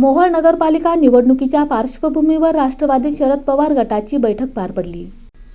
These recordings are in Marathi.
मोहोळ नगरपालिका निवडणुकीच्या पार्श्वभूमीवर राष्ट्रवादी शरद पवार गटाची बैठक पार पडली.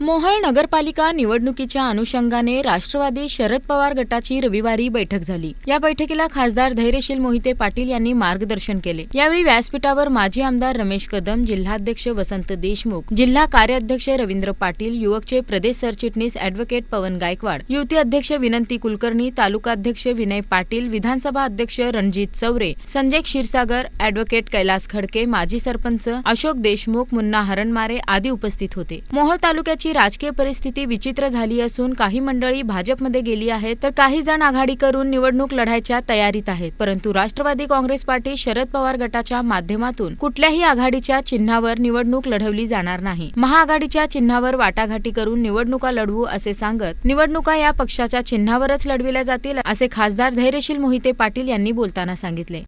मोहळ नगरपालिका निवडणुकीच्या अनुषंगाने राष्ट्रवादी शरद पवार गटाची रविवारी बैठक झाली. या बैठकीला खासदार धैर्यशील मोहिते पाटील यांनी मार्गदर्शन केले. यावेळी व्यासपीठावर माजी आमदार रमेश कदम जिल्हाध्यक्ष वसंत देशमुख जिल्हा कार्याध्यक्ष रवींद्र पाटील युवकचे प्रदेश सरचिटणीस अॅडव्होकेट पवन गायकवाड युती अध्यक्ष विनंती कुलकर्णी तालुकाध्यक्ष विनय पाटील विधानसभा अध्यक्ष रणजित चौरे संजय क्षीरसागर अॅडव्होकेट कैलास खडके माजी सरपंच अशोक देशमुख मुन्ना हरणमारे आदी उपस्थित होते. मोहोळ तालुक्याची राजकीय परिस्थिती विचित्र झाली असून काही मंडळी भाजपमध्ये गेली आहेत तर काही जण आघाडी करून निवडणूक लढायच्या तयारीत आहेत. परंतु राष्ट्रवादी काँग्रेस पार्टी शरद पवार गटाच्या माध्यमातून कुठल्याही आघाडीच्या चिन्हावर निवडणूक लढवली जाणार नाही. महाआघाडीच्या चिन्हावर वाटाघाटी करून निवडणुका लढवू असे सांगत निवडणुका या पक्षाच्या चिन्हावरच लढविल्या जातील असे खासदार धैर्यशील मोहिते पाटील यांनी बोलताना सांगितले.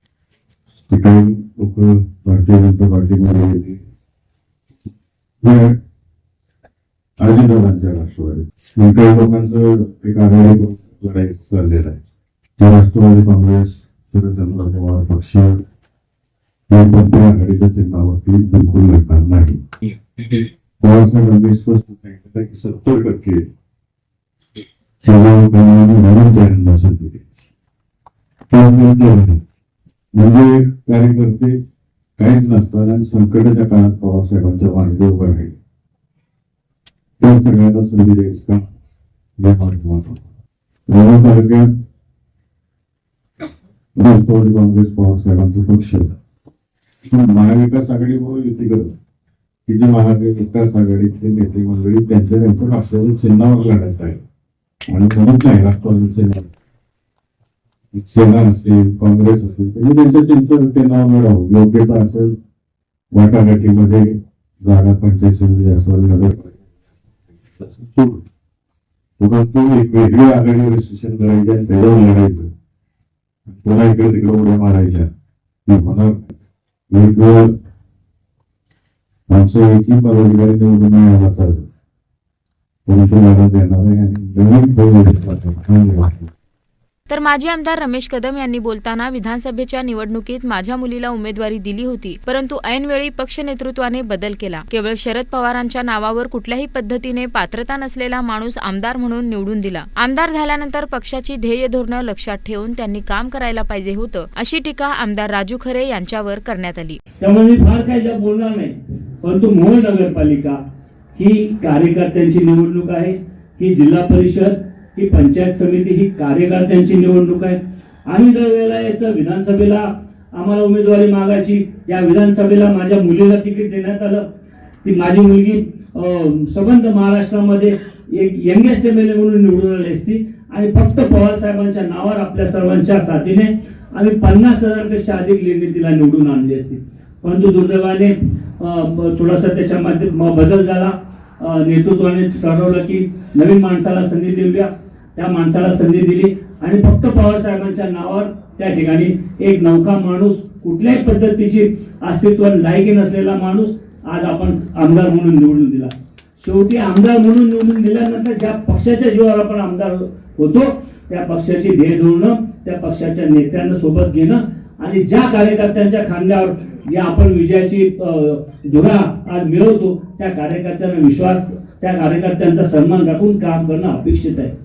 भारतीय जनता पार्टीमध्ये अजितदादांच्या राष्ट्रवादी. आणि काही लोकांचं एक आघाडी लढाई चाललेलं आहे. ते राष्ट्रवादी काँग्रेस शरदचंद्र पवार पक्ष हे कोणत्या आघाडीच्या चिन्हावरती बिलकुल लढणार नाही. पवारसाहेबांनी स्पष्ट सांगितलं की सत्तर टक्के नवीन चॅनल दिली म्हणजे कार्यकर्ते काहीच नसतात आणि संकटाच्या काळात पवारसाहेबांच्या मार्गे उभं राहील. त्या सगळ्यांना संधी द्यायचं का या माध्यमातून मोहोळ तालुक्यात राष्ट्रवादी काँग्रेस पवारसाहेबांचा पक्ष पण महाविकास आघाडीबरोबर युती करत की जे महाविकास आघाडीतले नेते मंडळी त्यांच्या त्यांच्या राष्ट्रवादी चिन्हावर लढत आहे आणि म्हणून नाही राष्ट्रवादीचे नाही सेना असेल काँग्रेस असेल त्यांनी त्यांच्या त्यांचं चिन्हावर लढावं योग्यता असेल वाटाघाटीमध्ये जागा पंचायत समिती असेल नगर परंतु एक वेगळी आघाडी रजिस्ट्रेशन करायची आणि त्याच्यावर लढायचं पुन्हा इकडे तिकडे उड्या मारायच्या हे होणार एक आमचं एकही पदाधिकारी निवडून नाही आला चालत परंतु मला देणार आहे आणि नवीन फौज तर माजी आमदार रमेश कदम यांनी बोलताना विधानसभेच्या निवडणुकीत माझ्या मुलीला उमेदवारी दिली होती परंतु ऐनवेळी पक्ष नेतृत्वाने बदल केला. केवळ शरद पवारांच्या नावावर कुठल्याही पद्धतीने पात्रता नसलेला माणूस आमदार म्हणून निवडून दिला. आमदार झाल्यानंतर पक्षाची ध्येय धोरणं लक्षात ठेवून त्यांनी काम करायला पाहिजे होतं अशी टीका आमदार राजू खरे यांच्यावर करण्यात आली. त्यामुळे मी फार काही बोलणार नाही परंतु मोहोळ नगरपालिका ही कार्यकर्त्यांची निवडणूक आहे ही जिल्हा परिषद ही पंचायत समिती ही कार्यकर्त्यांची निवडणूक आहे. आम्ही दर वेळेला याचं विधानसभेला आम्हाला उमेदवारी मागायची या विधानसभेला माझ्या मुलीला तिकीट देण्यात आलं. ती माझी मुलगी सबंध संबंध महाराष्ट्रामध्ये एक यंगेस्ट एम एल ए म्हणून निवडून आली असती. आणि फक्त पवारसाहेबांच्या नावावर आपल्या सर्वांच्या साथीने आम्ही पन्नास हजारपेक्षा अधिक लेणी तिला निवडून आणली असती. परंतु दुर्दैवाने थोडासा त्याच्यामध्ये बदल झाला. नेतृत्वाने ठरवलं की नवीन माणसाला संधी देऊया. त्या माणसाला संधी दिली आणि फक्त पवार साहेबांच्या नावावर त्या ठिकाणी एक नौका माणूस कुठल्याही पद्धतीची अस्तित्व लायकी नसलेला माणूस आज आपण आमदार म्हणून निवडून दिला. शेवटी आमदार म्हणून निवडून दिल्यानंतर ज्या पक्षाच्या जीवावर आपण आमदार होतो त्या पक्षाची ध्येय धोरणं त्या पक्षाच्या नेत्यांना सोबत घेणं आणि ज्या कार्यकर्त्यांच्या खांद्यावर या आपण विजयाची धुरा आज मिळवतो त्या कार्यकर्त्यांना विश्वास त्या कार्यकर्त्यांचा सन्मान राखून काम करणं अपेक्षित आहे.